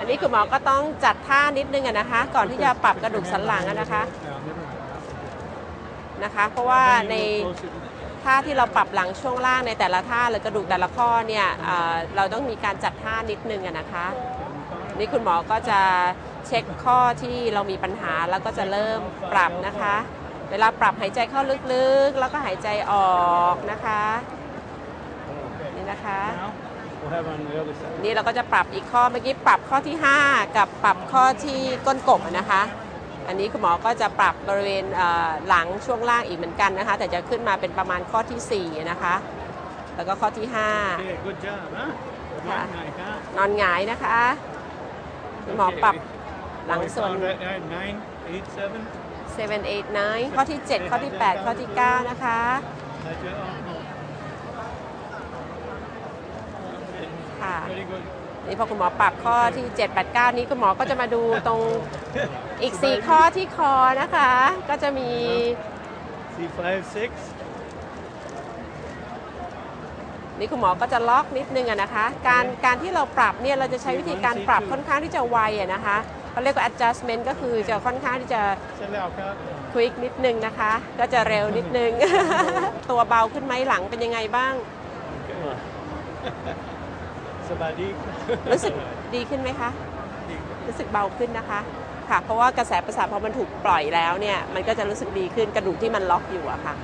อันนี้คุณหมอก็ต้องจัดท่านิดนึงนะคะ ก่อนที่จะปรับกระดูกสันหลังนะคะนะคะ เพราะว่าในท่าที่เราปรับหลังช่วงล่างในแต่ละท่าหรือกระดูกแต่ละข้อเนี่ยเเราต้องมีการจัดท่านิดนึงนะคะ นี่คุณหมอก็จะเช็คข้อที่เรามีปัญหาแล้วก็จะเริ่มปรับนะคะ เวลาปรับหายใจเข้าลึกๆ แล้วก็หายใจออกนะคะ นี่นะคะ We'll have on the other side. นี่เราก็จะปรับอีกข้อเมื่อกี้ปรับข้อที่ 5 กับปรับข้อที่ก้นกบอะนะคะ อันนี้คุณหมอก็จะปรับบริเวณเอ่อหลังช่วงล่างอีกเหมือนกันนะคะ แต่จะขึ้นมาเป็นประมาณข้อทีสี่4 นะคะ แล้วก็ข้อที่ Okay, good job, huh? Yeah. Good night, huh? 5นอนหงายนะคะคุณหมอปรับหลังส่วน Right, right, nine, eight, seven. 7 8 9ข้อที่ 7 ข้อที่ 8 ข้อที่ 9 นะคะ นี่พอคุณหมอปรับข้อที่ 7 8 9 นี้คุณหมอก็จะมาดูตรงอีก 4 ข้อที่คอนะคะ ก็จะมี See five, six. นี่คุณหมอก็จะล็อกนิดนึงอะนะคะ การการที่เราปรับเนี่ยเราจะใช้วิธีการปรับค่อนข้างที่จะไวอะนะคะเขาเรียกว่า adjustment ก็คือจะค่อนข้างที่จะ Send out, huh? quick นิดนึงนะคะ ก็จะเร็วนิดนึง ตัวเบาขึ้นไหมหลังเป็นยังไงบ้าง Sabadi. รู้สึกดีขึ้นไหมคะ รู้สึกเบาขึ้นนะคะค่ะ เพราะว่ากระแสประสาทพอมันถูกปล่อยแล้วเนี่ย มันก็จะรู้สึกดีขึ้นกระดูกที่มันล็อกอยู่อะค่ะ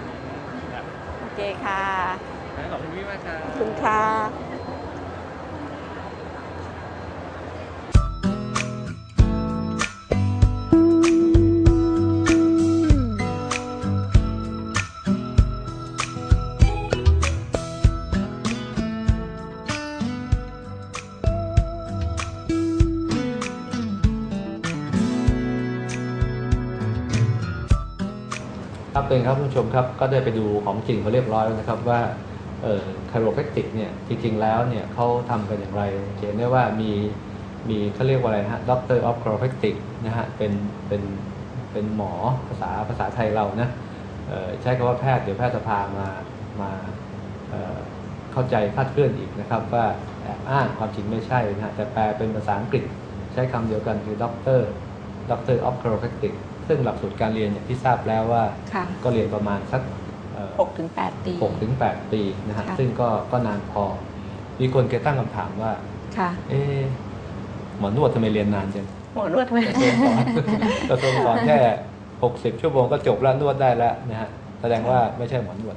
โอเคค่ะขอบคุณพี่มากครับขอบคุณค่ะ ครับเป็นครับคุณผู้ชมครับก็ได้ไปดูของจริงเขาเรียบร้อยแล้วนะครับว่าเอ่อคโรแพคติกเนี่ยจริงๆแล้วเนี่ยเขาทำกันอย่างไรเห็นได้ว่ามีมีเขาเรียกว่าอะไรฮะด็อกเตอร์ออฟคาโรแพคติกนะฮะเป็นเป็นเป็นหมอภาษาภาษาไทยเรานะเอ่อใช้คำว่าแพทย์เดี๋ยวแพทย์สภามามาเอ่อเข้าใจคาดเคลื่อนอีกนะครับว่าแอบอ้างความจริงไม่ใช่นะฮะแต่แปลเป็นภาษาอังกฤษใช้คำเดียวกันคือด็อกเตอร์ด็อกเตอร์ออฟคาโรแพคติก ซึ่งหลักสูตรการเรียนอย่างที่ทราบแล้วว่าค่ะก็เรียนประมาณสักเอ่อ6ถึง8ปีหกถึงแปดปีนะฮะค่ะซึ่งก็ก็นานพอ มีคนเคยตั้งคำถามว่าค่ะเอ๊ะหมอนวดทำไมเรียนนานจังหมอนวดทำไมกระทรวงสอนกระทรวงสอนแค่หกสิบชั่วโมงก็จบแล้วนวดได้แล้วนะฮะแสดงว่าไม่ใช่หมอนวด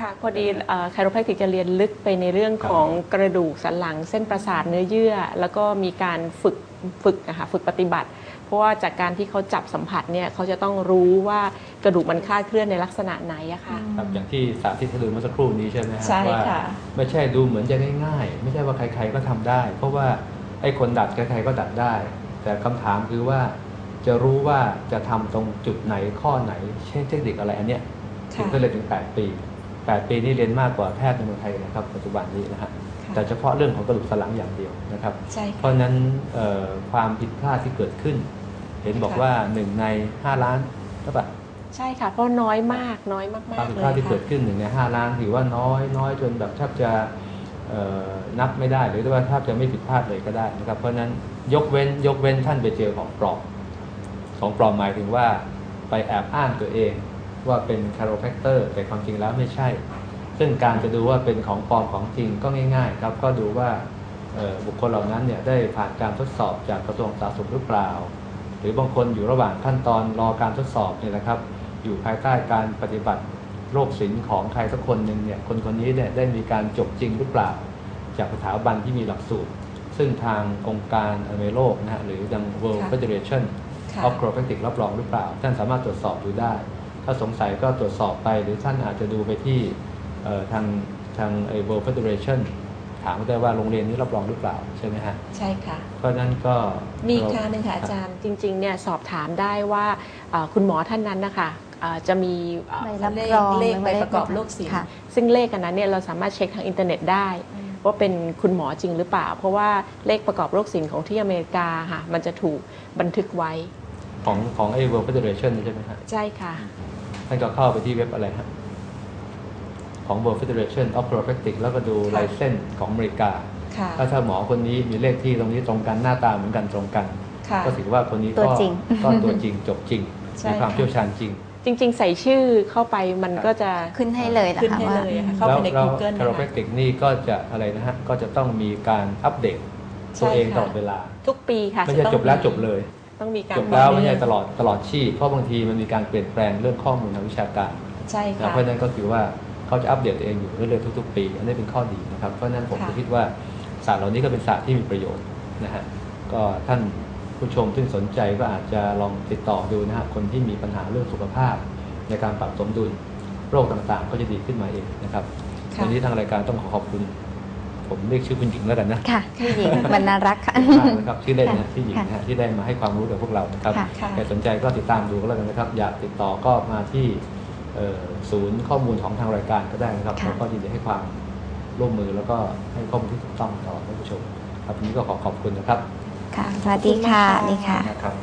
ค่ะพอดีไคโรแพคติกจะเรียนลึกไปในเรื่องของกระดูกสันหลังเส้นประสาทเนื้อเยื่อ แล้วก็มีการฝึกฝึกนะคะฝึกปฏิบัติ เพราะว่าจากการที่เขาจับสัมผัสเนี่ยเขาจะต้องรู้ว่ากระดูกมันคลาดเคลื่อนในลักษณะไหนอะค่ะ ครับอย่างที่สาธิตให้ดูเมื่อสักครู่นี้ใช่ไหมฮะใช่ว่าค่ะ ไม่ใช่ดูเหมือนจะง่ายๆ ไม่ใช่ว่าใครๆก็ทำได้ เพราะว่าไอ้คนดัดใครๆก็ดัดได้ แต่คำถามคือว่าจะรู้ว่าจะทำตรงจุดไหนข้อไหน เช่นเทคนิคอะไรอันเนี้ยถึงก็เลยนถึง 8 ปี 8 ปีนี่เรียนมากกว่าแพทย์ในเมืองไทยนะครับปัจจุบันนี้นะฮะแต่เฉพาะเรื่องของกระดูกสันหลังอย่างเดียวนะครับ ใช่เพราะฉะนั้นเอ่อความผิดพลาดที่เกิดขึ้น เห็นบอกว่า1ใน 5 ล้านใช่ปะใช่ค่ะเพราะน้อยมากน้อยมากความๆผิดเลพลาดยที่เกิค่ะดขึ้นหนึ่งใน 5 ล้านถือว่าน้อยน้อยจนแบบแทบจะเอ่อนับไม่ได้หรือว่าแทบจะไม่ผิดพลาดเลยก็ได้นะครับเพราะฉะนั้นยกเว้นยกเว้นท่านไปเจอของปลอมของปลอมหมายถึงว่าไปแอบอ้างตัวเองว่าเป็นคาร์โรแพคเตอร์แต่ความจริงแล้วไม่ใช่ ซึ่งการจะดูว่าเป็นของปลอมของจริงก็ง่าย ๆ ครับก็ดูว่าเอ่อบุคคลเหล่านั้นเนี่ยได้ผ่านการทดสอบจากกระทรวงสาธารณสุขหรือเปล่าห รือบางคนอยู่ระหว่างขั้นตอนรอการทดสอบเนี่ยนะครับ อยู่ภายใต้การปฏิบัติโรคศิลป์ของใครสักคนหนึ่งเนี่ยคนคนนี้เนี่ยได้มีการจบจริงหรือเปล่า จากสถาบันที่มีหลักสูตร ซึ่งทางองค์การอนามัยโลกนะฮะหรือดัง World ค่ะ Federation ค่ะ of Chiropractic รับรองหรือเปล่า ท่านสามารถตรวจสอบดูได้ ถ้าสงสัยก็ตรวจสอบไป หรือท่านอาจจะดูไปที่เอ่อทางทางไอ้ World Federation ถามได้ว่าโรงเรียนนี้รับรองหรือเปล่าใช่ไหมฮะใช่ค่ะ เพราะฉะนั้นก็มีอีกทางหนึ่งค่ะอาจารย์จริงๆเนี่ยสอบถามได้ว่าเอ่อคุณหมอท่านนั้นนะคะเอ่อจะมีเอ่อใบรับเลขรองเลขหรือใบว่าเลขประกอบโรคศิลค่ะป์ซึ่งเลขอันนั้นเนี่ยเราสามารถเช็คทางอินเทอร์เน็ตได้ว่าเป็นคุณหมอจริงหรือเปล่า เพราะว่าเลขประกอบโรคศิลป์ของที่อเมริกาค่ะมันจะถูกบันทึกไว้ ของของไอ้ World Federation ใช่ไหมฮะใช่ค่ะท่านก็เข้าไปที่เว็บอะไรฮะ ของ World Federation of Chiropractic แล้วก็ดูค่ะลายเส้นของอเมริกาค่ะถ้าถ้าหมอคนนี้มีเลขที่ตรงนี้ตรงกันหน้าตาเหมือนกันตรงกันค่ะก็ถือว่าคนนี้ตัก็วจริงก็ตัวจริงจบจริงใช่มีความค่ะเชี่ยวชาญจริง จริง ๆ ใส่ชื่อเข้าไปมันก็จะขึ้นให้เลยเหรอขึ้นคะให้ว่าเลยอะค่ะเข้าแล้ไปวในเรา Google คาร์นะโปคะกนี่ก็จะอะไรนะฮะก็จะต้องมีการอัปเดตใช่ตัวเองค่ะตลอดเวลา ทุกปีค่ะไม่ใช่ะต้องจบแล้วจบเลยต้องมีการจบแล้วต่อไม่เนื่ใช่องตลอดตลอดชีพเพราะบางทีมันมีการเปลี่ยนแปลงเรื่องข้อมูลทางวิชาการใช่นะค่ะเพราะฉะนั้นก็คือว่า เขาจะอัปเดตตัวเองอยู่เรื่อยๆทุก ๆ ปี อันนี้เป็นข้อดีนะครับ เพราะฉะนั้นผมค่ะก็คิดว่าศาสตร์เหล่านี้ก็เป็นศาสตร์ที่มีประโยชน์นะฮะก็ท่านผู้ชมที่สนใจก็อาจจะลองติดต่อดูนะฮะคนที่มีปัญหาเรื่องสุขภาพ ในการปรับสมดุลโรคต่างๆ ก็จะดีขึ้นมาเองนะครับค่ะวันนี้ทางรายการต้องขอขอบคุณ ผมเรียกชื่อคุณหญิงแล้วกันนะค่ะพี่หญิงบรรณรักษ์ค่ะมากนะครับชื่อเล่นนะค่ะที่หญิงนะฮะที่ได้มาให้ความรู้กับพวกเรานะครับค่ะค่ะใครสนใจก็ติดตามดูก็แล้วกันนะครับ อยากติดต่อก็มาที่เอ่อ ศูนย์ข้อมูลของทางรายการก็ได้นะครับค่ะแล้วก็ยินดีให้ความร่วมมือแล้วก็ให้ข้อมูลที่ถูกต้องต่อท่านผู้ชม ครับวันนี้ก็ขอขอบคุณนะครับ ค่ะ สวัสดีค่ะขอบคุณมากค่ะนี่ค่ะนะครับ